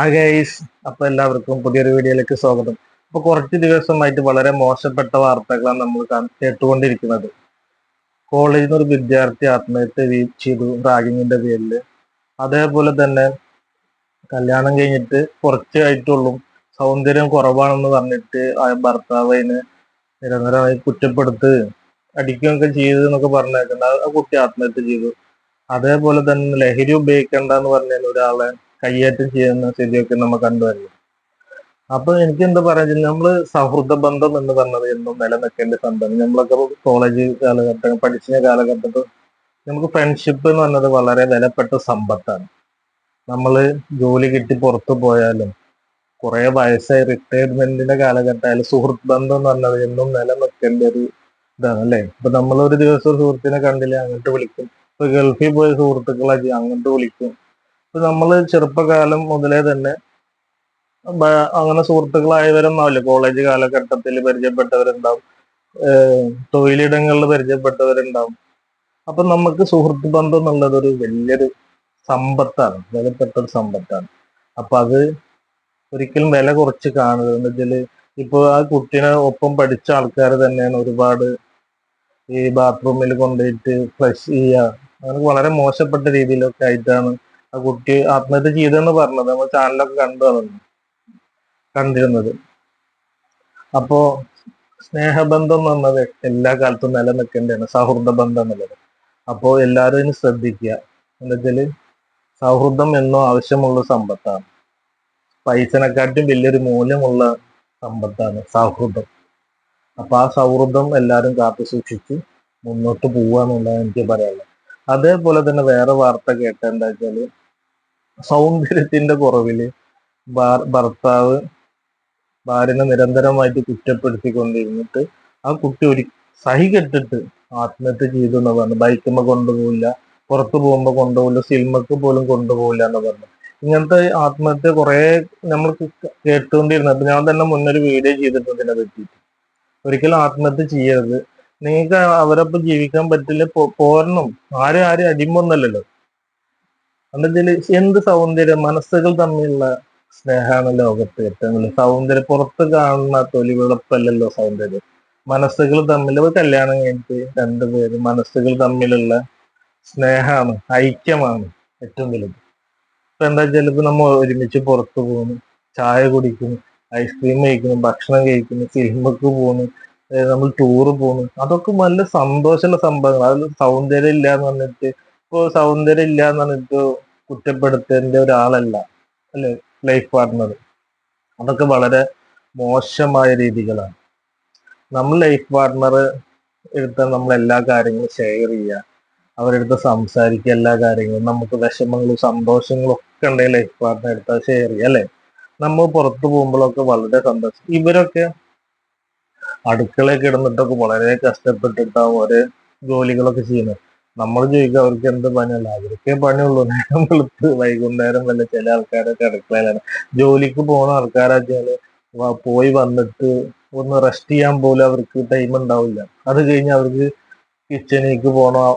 ആ ഗൈസ് അപ്പൊ എല്ലാവർക്കും പുതിയൊരു വീഡിയോയിലേക്ക് സ്വാഗതം. അപ്പൊ കുറച്ച് ദിവസമായിട്ട് വളരെ മോശപ്പെട്ട വാർത്തകളാണ് നമ്മൾ കേട്ടുകൊണ്ടിരിക്കുന്നത്. കോളേജിൽ നിന്ന് ഒരു വിദ്യാർത്ഥി ആത്മഹത്യ ചെയ്തു റാഗിങ്ങിന്റെ പേരിൽ അതേപോലെ തന്നെ കല്യാണം കഴിഞ്ഞിട്ട് കുറച്ചായിട്ടുള്ളൂ സൗന്ദര്യം കുറവാണെന്ന് പറഞ്ഞിട്ട് ആ ഭർത്താവിന് നിരന്തരമായി കുറ്റപ്പെടുത്ത് അടിക്കുകയൊക്കെ ചെയ്തു എന്നൊക്കെ പറഞ്ഞേക്കുന്നത് ആ കുട്ടി ആത്മഹത്യ ചെയ്തു. അതേപോലെ തന്നെ ലഹരി ഉപയോഗിക്കണ്ട എന്ന് പറഞ്ഞ ഒരാളെ കയ്യേറ്റം ചെയ്യുന്ന സ്ഥിതിയൊക്കെ നമ്മൾ കണ്ടുവരുന്നു അപ്പൊ എനിക്ക് എന്താ പറയുക നമ്മൾ സൗഹൃദ ബന്ധം എന്ന് പറഞ്ഞത് എന്നും നിലനിൽക്കേണ്ട സംഭവം നമ്മളൊക്കെ കോളേജ് കാലഘട്ടം പഠിച്ച കാലഘട്ടത്തിൽ നമുക്ക് ഫ്രണ്ട്ഷിപ്പ് എന്ന് പറഞ്ഞത് വളരെ വിലപ്പെട്ട സമ്പത്താണ്. നമ്മൾ ജോലി കിട്ടി പുറത്തു പോയാലും കുറെ വയസ്സായി റിട്ടയർമെന്റിന്റെ കാലഘട്ടമായാലും സുഹൃത്ത് ബന്ധം എന്ന് പറഞ്ഞത് എന്നും നിലനിൽക്കേണ്ട ഒരു ഇതാണ് അല്ലെ? ഇപ്പൊ നമ്മളൊരു ദിവസം സുഹൃത്തിനെ കണ്ടില്ല അങ്ങോട്ട് വിളിക്കും. ഇപ്പൊ ഗൾഫിൽ പോയ സുഹൃത്തുക്കളെ അങ്ങോട്ട് വിളിക്കും. ഇപ്പൊ നമ്മൾ ചെറുപ്പകാലം മുതലേ തന്നെ അങ്ങനെ സുഹൃത്തുക്കളായവരൊന്നാവില്ല കോളേജ് കാലഘട്ടത്തിൽ പരിചയപ്പെട്ടവരുണ്ടാവും. തൊഴിലിടങ്ങളിൽ പരിചയപ്പെട്ടവരുണ്ടാവും. അപ്പൊ നമുക്ക് സുഹൃത്ത് ബന്ധം എന്നുള്ളത് ഒരു വലിയൊരു സമ്പത്താണ്. വിലപ്പെട്ട ഒരു സമ്പത്താണ്. അപ്പൊ അത് ഒരിക്കലും വില കുറച്ച് കാണരുത് എന്ന് ഇപ്പൊ ആ കുട്ടീനെ ഒപ്പം പഠിച്ച ആൾക്കാർ തന്നെയാണ് ഒരുപാട് ഈ ബാത്റൂമിൽ കൊണ്ടുപോയിട്ട് ഫ്ലഷ് ചെയ്യുക അങ്ങനെ വളരെ മോശപ്പെട്ട രീതിയിലൊക്കെ ആയിട്ടാണ് ആ കുട്ടി ആത്മഹത്യ ചെയ്തെന്ന് പറഞ്ഞത് നമ്മൾ ചാനലൊക്കെ കണ്ടു അതൊന്നും. കണ്ടിരുന്നത്. അപ്പോ സ്നേഹബന്ധം എന്ന് പറഞ്ഞത് എല്ലാ കാലത്തും നിലനിൽക്കേണ്ടതാണ്. സൗഹൃദ ബന്ധം എന്നുള്ളത്. അപ്പോ എല്ലാവരും ഇതിന് ശ്രദ്ധിക്കുക. എന്താ വെച്ചാൽ സൗഹൃദം എന്നും ആവശ്യമുള്ള സമ്പത്താണ്. പൈസനെക്കാട്ടും വലിയൊരു മൂല്യമുള്ള സമ്പത്താണ് സൗഹൃദം. അപ്പൊ ആ സൗഹൃദം എല്ലാവരും കാത്തു സൂക്ഷിച്ച് മുന്നോട്ട് പോവാന്നുള്ളതാണ് എനിക്ക് പറയാനുള്ളത്. അതേപോലെ തന്നെ വേറെ വാർത്ത കേട്ട എന്താ വെച്ചാൽ സൗന്ദര്യത്തിന്റെ കുറവിൽ ഭർത്താവ് ഭാര്യനെ നിരന്തരമായിട്ട് കുറ്റപ്പെടുത്തിക്കൊണ്ടിരുന്നിട്ട് ആ കുട്ടി ഒരു സഹി കെട്ടിട്ട് ആത്മഹത്യ ചെയ്തു എന്ന് പറഞ്ഞു. ബൈക്കുമ്പോ കൊണ്ടുപോകില്ല പുറത്തു പോകുമ്പോ കൊണ്ടുപോകില്ല സിനിമക്ക് പോലും കൊണ്ടുപോകില്ല എന്ന് പറഞ്ഞു. ഇങ്ങനത്തെ ആത്മഹത്യ കുറെ നമ്മൾ കേട്ടുകൊണ്ടിരുന്നു അപ്പൊ ഞാൻ തന്നെ മുന്നൊരു വീഡിയോ ചെയ്തിട്ടുണ്ട് ഇതിനെ പറ്റിയിട്ട്. ഒരിക്കലും ആത്മഹത്യ ചെയ്യരുത്. നിങ്ങൾക്ക് അവരൊപ്പം ജീവിക്കാൻ പറ്റില്ല പോരണം. ആരും ആരും അടിമൊന്നല്ലല്ലോ. എന്നുവെച്ചാൽ എന്ത് സൗന്ദര്യം? മനസ്സുകൾ തമ്മിലുള്ള സ്നേഹമാണ് ലോകത്ത് ഏറ്റവും വലിയ സൗന്ദര്യം പുറത്ത് കാണുന്ന തൊലി വെളുപ്പല്ലല്ലോ സൗന്ദര്യം. മനസ്സുകൾ തമ്മിൽ കല്യാണം കഴിഞ്ഞിട്ട് രണ്ടുപേര് മനസ്സുകൾ തമ്മിലുള്ള സ്നേഹമാണ് ഐക്യമാണ് ഏറ്റവും വലുത്. ഇപ്പൊ എന്താ ഇപ്പൊ നമ്മൾ ഒരുമിച്ച് പുറത്തു പോകുന്നു ചായ കുടിക്കുന്നു ഐസ്ക്രീം കഴിക്കുന്നു ഭക്ഷണം കഴിക്കുന്നു സിനിമക്ക് പോകുന്നു നമ്മൾ ടൂറ് പോകുന്നു. അതൊക്കെ നല്ല സന്തോഷമുള്ള സംഭവങ്ങൾ അതിൽ സൗന്ദര്യം ഇല്ല എന്ന് പറഞ്ഞിട്ട് ഇപ്പൊ സൗന്ദര്യം ഇല്ല എന്നാണ് പറഞ്ഞിട്ട് കുറ്റപ്പെടുത്തേണ്ട ഒരാളല്ല അല്ലെ? ലൈഫ് പാർട്ട്ണർ അതൊക്കെ വളരെ മോശമായ രീതികളാണ്. നമ്മൾ ലൈഫ് പാർട്ട്ണർ എടുത്ത നമ്മൾ എല്ലാ കാര്യങ്ങളും ഷെയർ ചെയ്യുക അവരെടുത്ത് സംസാരിക്കുക എല്ലാ കാര്യങ്ങളും നമുക്ക് വിഷമങ്ങളും സന്തോഷങ്ങളും ഒക്കെ ഉണ്ടെങ്കിൽ ലൈഫ് പാർട്ട്ണർ എടുത്താൽ ഷെയർ ചെയ്യുക അല്ലെ? നമ്മൾ പുറത്തു പോകുമ്പോഴൊക്കെ വളരെ സന്തോഷം. ഇവരൊക്കെ അടുക്കളയൊക്കെ ഇടുന്നിട്ടൊക്കെ വളരെ കഷ്ടപ്പെട്ടിട്ടാവും ഓരോ ജോലികളൊക്കെ ചെയ്യുന്നത്. നമ്മൾ ചോദിക്കും അവർക്ക് എന്ത് പണിയല്ല അവർക്കേ പണിയുള്ളൂ. നേരം വെളുത്ത് വൈകുന്നേരം വല്ല ചില ആൾക്കാരൊക്കെ അടുക്കളയിലാണ്. ജോലിക്ക് പോകുന്ന ആൾക്കാരാച്ചാൽ പോയി വന്നിട്ട് ഒന്ന് റെസ്റ്റ് ചെയ്യാൻ പോലും അവർക്ക് ടൈം ഉണ്ടാവില്ല. അത് കഴിഞ്ഞ് അവർക്ക് കിച്ചണിലേക്ക് പോകണം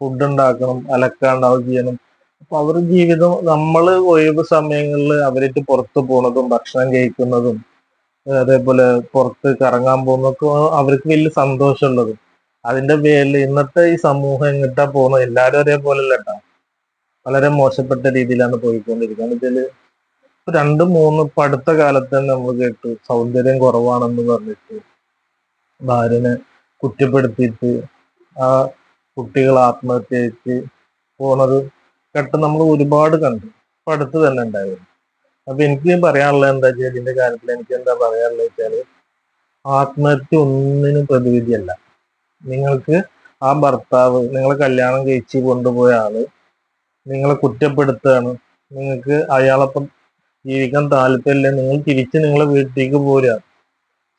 ഫുഡ് ഉണ്ടാക്കണം അലക്കാണ്ടാവും ചെയ്യണം അപ്പൊ അവരുടെ ജീവിതം നമ്മൾ ഒഴിവ് സമയങ്ങളിൽ അവരായിട്ട് പുറത്ത് പോണതും ഭക്ഷണം കഴിക്കുന്നതും അതേപോലെ പുറത്ത് കറങ്ങാൻ പോകുന്നതൊക്കെ അവർക്ക് വലിയ സന്തോഷമുള്ളത്. അതിന്റെ പേരിൽ ഇന്നത്തെ ഈ സമൂഹം എങ്ങിട്ടാ പോകുന്നത്? എല്ലാവരും ഒരേപോലെ അല്ലട്ടാ വളരെ മോശപ്പെട്ട രീതിയിലാണ് പോയിക്കൊണ്ടിരിക്കുന്നത്. ഇതിൽ രണ്ട് മൂന്ന് ഇപ്പൊ അടുത്ത കാലത്ത് തന്നെ നമ്മൾ കേട്ടു സൗന്ദര്യം കുറവാണെന്ന് പറഞ്ഞിട്ട് ഭാര്യനെ കുറ്റപ്പെടുത്തിയിട്ട് ആ കുട്ടികൾ ആത്മഹത്യ ചെയ്ത് പോണത് ഘട്ടം നമ്മൾ ഒരുപാട് കണ്ടു. ഇപ്പൊ അടുത്ത് തന്നെ ഉണ്ടായിരുന്നു അപ്പൊ എനിക്ക് പറയാനുള്ളത് എന്താ വെച്ചാൽ ഇതിന്റെ കാര്യത്തിൽ എനിക്ക് എന്താ പറയാനുള്ളത് വെച്ചാൽ ആത്മഹത്യ ഒന്നിനും പ്രതിവിധിയല്ല. നിങ്ങൾക്ക് ആ ഭർത്താവ് നിങ്ങളെ കല്യാണം കഴിച്ച് കൊണ്ടുപോയ ആൾ നിങ്ങളെ കുറ്റപ്പെടുത്തുകയാണ്. നിങ്ങൾക്ക് അയാളൊപ്പം ജീവിക്കാൻ താല്പര്യമില്ല. നിങ്ങൾ തിരിച്ച് നിങ്ങളെ വീട്ടിലേക്ക് പോരുക.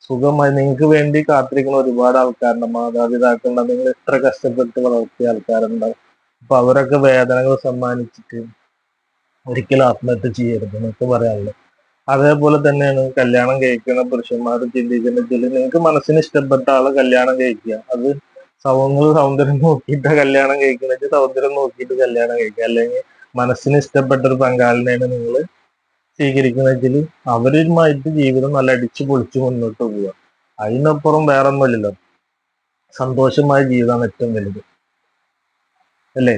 സുഖമായി നിങ്ങൾക്ക് വേണ്ടി കാത്തിരിക്കുന്ന ഒരുപാട് ആൾക്കാരുണ്ട്. മാതാപിതാക്കളുണ്ട്. നിങ്ങൾ എത്ര കഷ്ടപ്പെട്ട് വളർത്തിയ ആൾക്കാരുണ്ട്. അപ്പൊ അവരൊക്കെ വേദനകൾ സമ്മാനിച്ചിട്ട് ഒരിക്കലും ആത്മഹത്യ ചെയ്യരുത് എന്നൊക്കെ പറയാനുള്ളത്. അതേപോലെ തന്നെയാണ് കല്യാണം കഴിക്കുന്ന പുരുഷന്മാർ ചിന്തിക്കുന്നത് നിങ്ങൾക്ക് മനസ്സിന് ഇഷ്ടപ്പെട്ട ആളെ കല്യാണം കഴിക്കുക. അത് സൗന്ദര്യ സൗന്ദര്യം നോക്കിയിട്ട് കല്യാണം കഴിക്കുന്നത് സൗന്ദര്യം നോക്കിയിട്ട് കല്യാണം കഴിക്കുക. അല്ലെങ്കിൽ മനസ്സിന് ഇഷ്ടപ്പെട്ട ഒരു പങ്കാളിനെയാണ് നിങ്ങൾ സ്വീകരിക്കുന്ന വെച്ചാൽ അവരുമായിട്ട് ജീവിതം നല്ല അടിച്ചു പൊളിച്ച് മുന്നോട്ട് പോവുക. അതിനപ്പുറം വേറെ ഒന്നുമില്ലല്ലോ സന്തോഷമായ ജീവിതമാണ് ഏറ്റവും വലുത്. അല്ലേ?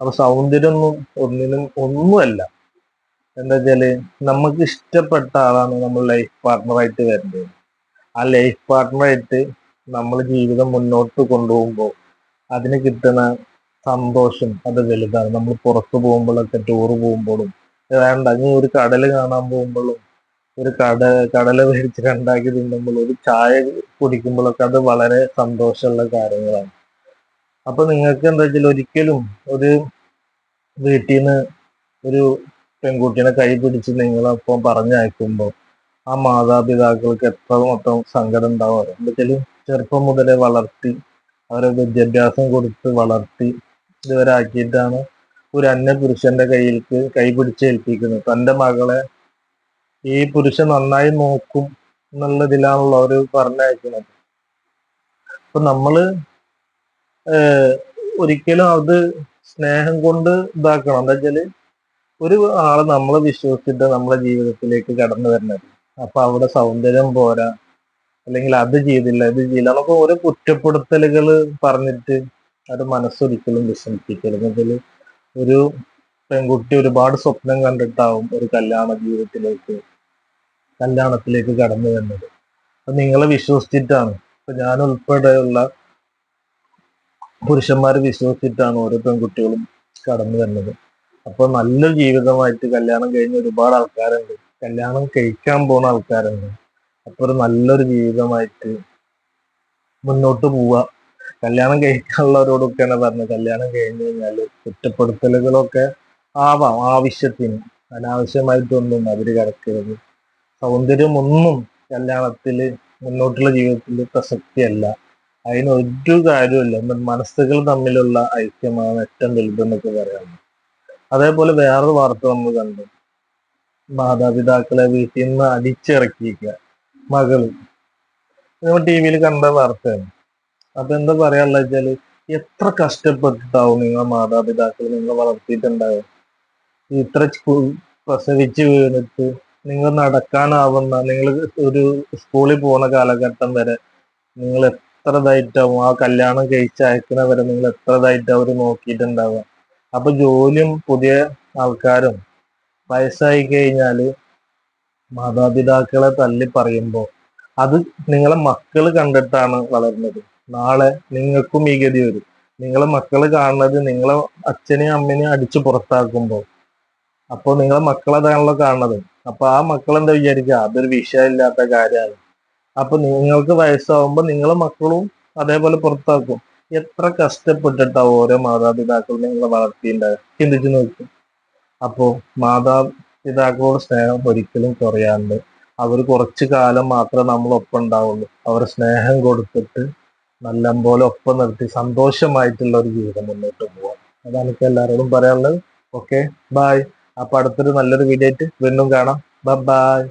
അപ്പൊ സൗന്ദര്യമൊന്നും ഒന്നിനും ഒന്നുമല്ല. എന്താ വെച്ചാൽ നമുക്ക് ഇഷ്ടപ്പെട്ട ആളാണ് നമ്മൾ ലൈഫ് പാർട്ട്ണറായിട്ട് വരേണ്ടത്. ആ ലൈഫ് പാർട്ട്ണറായിട്ട് നമ്മൾ ജീവിതം മുന്നോട്ട് കൊണ്ടുപോകുമ്പോൾ അതിന് കിട്ടുന്ന സന്തോഷം അത് വലുതാണ്. നമ്മൾ പുറത്തു പോകുമ്പോഴൊക്കെ ടൂറ് പോകുമ്പോഴും വേണ്ട ഇനി ഒരു കടൽ കാണാൻ പോകുമ്പോഴും ഒരു കട കടല മേടിച്ച് കണ്ടാക്കി തിന്നുമ്പോൾ ഒരു ചായ കുടിക്കുമ്പോഴൊക്കെ അത് വളരെ സന്തോഷമുള്ള കാര്യങ്ങളാണ്. അപ്പൊ നിങ്ങൾക്ക് എന്താ വെച്ചാൽ ഒരിക്കലും ഒരു വീട്ടിൽ നിന്ന് ഒരു പെൺകുട്ടീനെ കൈ പിടിച്ച് നിങ്ങളപ്പം പറഞ്ഞയക്കുമ്പോൾ ആ മാതാപിതാക്കൾക്ക് എത്ര മൊത്തം സങ്കടം ഉണ്ടാവും. എന്താ ചെറുപ്പം മുതലേ വളർത്തി അവരെ വിദ്യാഭ്യാസം കൊടുത്ത് വളർത്തി ഇതുവരെ ആക്കിയിട്ടാണ് ഒരു അന്യ പുരുഷന്റെ കയ്യിലേക്ക് കൈ പിടിച്ചേൽപ്പിക്കുന്നത് തന്റെ മകളെ ഈ പുരുഷൻ നന്നായി നോക്കും എന്നുള്ളതിലാണല്ലോ അവർ പറഞ്ഞയക്കുന്നത്. അപ്പൊ നമ്മൾ ഒരിക്കലും അത് സ്നേഹം കൊണ്ട് ഇതാക്കണം. എന്താ വെച്ചാൽ ഒരു ആൾ നമ്മളെ വിശ്വസിച്ചിട്ട് നമ്മളെ ജീവിതത്തിലേക്ക് കടന്നു വരുന്നത്. അപ്പൊ അവിടെ സൗന്ദര്യം പോരാ. അല്ലെങ്കിൽ അത് ചെയ്തില്ല ഇത് ചെയ്തില്ല നമുക്ക് ഓരോ കുറ്റപ്പെടുത്തലുകൾ പറഞ്ഞിട്ട് അത് മനസ്സൊരിക്കലും വിഷമിപ്പിക്കരുത്. അതിൽ ഒരു പെൺകുട്ടി ഒരുപാട് സ്വപ്നം കണ്ടിട്ടാവും ഒരു കല്യാണ ജീവിതത്തിലേക്ക് കല്യാണത്തിലേക്ക് കടന്നു വരുന്നത്. അപ്പൊ നിങ്ങളെ വിശ്വസിച്ചിട്ടാണ്. ഇപ്പൊ ഞാൻ ഉൾപ്പെടെയുള്ള പുരുഷന്മാരെ വിശ്വസിച്ചിട്ടാണ് ഓരോ പെൺകുട്ടികളും കടന്നു വരുന്നത്. അപ്പൊ നല്ലൊരു ജീവിതമായിട്ട് കല്യാണം കഴിഞ്ഞ ഒരുപാട് ആൾക്കാരുണ്ട്. കല്യാണം കഴിക്കാൻ പോണ ആൾക്കാരുണ്ട്. അപ്പൊ ഒരു നല്ലൊരു ജീവിതമായിട്ട് മുന്നോട്ട് പോവുക കല്യാണം കഴിക്കാനുള്ളവരോടൊക്കെയാണ് പറഞ്ഞത്. കല്യാണം കഴിഞ്ഞു കഴിഞ്ഞാൽ കുറ്റപ്പെടുത്തലുകളൊക്കെ ആവാം. ആവശ്യത്തിന്. അനാവശ്യമായിട്ടൊന്നും അവർ കിടക്കരുത്. സൗന്ദര്യം ഒന്നും കല്യാണത്തിൽ മുന്നോട്ടുള്ള ജീവിതത്തിൽ പ്രസക്തിയല്ല. അതിന് ഒരു കാര്യമില്ല മനസ്സുകൾ തമ്മിലുള്ള ഐക്യമാണ് ഏറ്റവും വലുതെന്നൊക്കെ പറയാറുണ്ട് അതേപോലെ വേറൊരു വാർത്ത നമ്മൾ കണ്ടു. മാതാപിതാക്കളെ വീട്ടിൽ നിന്ന് അടിച്ചിറക്കിയിരിക്കുക മകൾ. നമ്മൾ ടി വിയിൽ കണ്ട വാർത്തയാണ്. അപ്പൊ എന്താ പറയാനുള്ള വെച്ചാൽ എത്ര കഷ്ടപ്പെട്ടിട്ടാവും നിങ്ങളെ മാതാപിതാക്കൾ നിങ്ങൾ വളർത്തിയിട്ടുണ്ടാവും ഇത്ര പ്രസവിച്ച് വീണിട്ട് നിങ്ങൾ നടക്കാനാവുന്ന നിങ്ങൾ ഒരു സ്കൂളിൽ പോകുന്ന കാലഘട്ടം വരെ നിങ്ങൾ എത്ര ഇതായിട്ടാവും ആ കല്യാണം കഴിച്ചയക്കുന്ന വരെ നിങ്ങൾ എത്ര ഇതായിട്ട് അവർ നോക്കിയിട്ടുണ്ടാവുക. അപ്പൊ ജോലിയും പുതിയ ആൾക്കാരും വയസ്സായി കഴിഞ്ഞാൽ മാതാപിതാക്കളെ തല്ലി പറയുമ്പോൾ അത് നിങ്ങളെ മക്കൾ കണ്ടിട്ടാണ് വളരുന്നത് നാളെ നിങ്ങൾക്കും ഈ ഗതി വരും. നിങ്ങളെ മക്കൾ കാണുന്നത് നിങ്ങളെ അച്ഛനെയും അമ്മനെയും അടിച്ചു പുറത്താക്കുമ്പോൾ അപ്പോൾ നിങ്ങളെ മക്കളതാണല്ലോ കാണുന്നത്. അപ്പൊ ആ മക്കൾ എന്താ വിചാരിക്കുക അതൊരു വിഷയമില്ലാത്ത കാര്യമാണ്. അപ്പൊ നിങ്ങൾക്ക് വയസ്സാവുമ്പോൾ നിങ്ങളെ മക്കളും അതേപോലെ പുറത്താക്കും. എത്ര കഷ്ടപ്പെട്ടിട്ടാ ഓരോ മാതാപിതാക്കൾ നിങ്ങളെ വളർത്തിയിട്ടുണ്ടാവുക ചിന്തിച്ചു നോക്കും. അപ്പോ മാതാപിതാക്കളോട് സ്നേഹം ഒരിക്കലും കുറയാണ്ട് അവർ കുറച്ചു കാലം മാത്രമേ നമ്മളൊപ്പം ഉണ്ടാവുള്ളൂ. അവർ സ്നേഹം കൊടുത്തിട്ട് നല്ലപോലെ ഒപ്പം നിർത്തി സന്തോഷമായിട്ടുള്ള ഒരു ജീവിതം മുന്നോട്ട് പോവാം. അതാണ് എനിക്ക് എല്ലാവരോടും പറയാനുള്ളത്. ഓക്കെ ബായ് അപ്പൊ അടുത്തൊരു നല്ലൊരു വീഡിയോ ആയിട്ട് വീണ്ടും കാണാം. ബൈ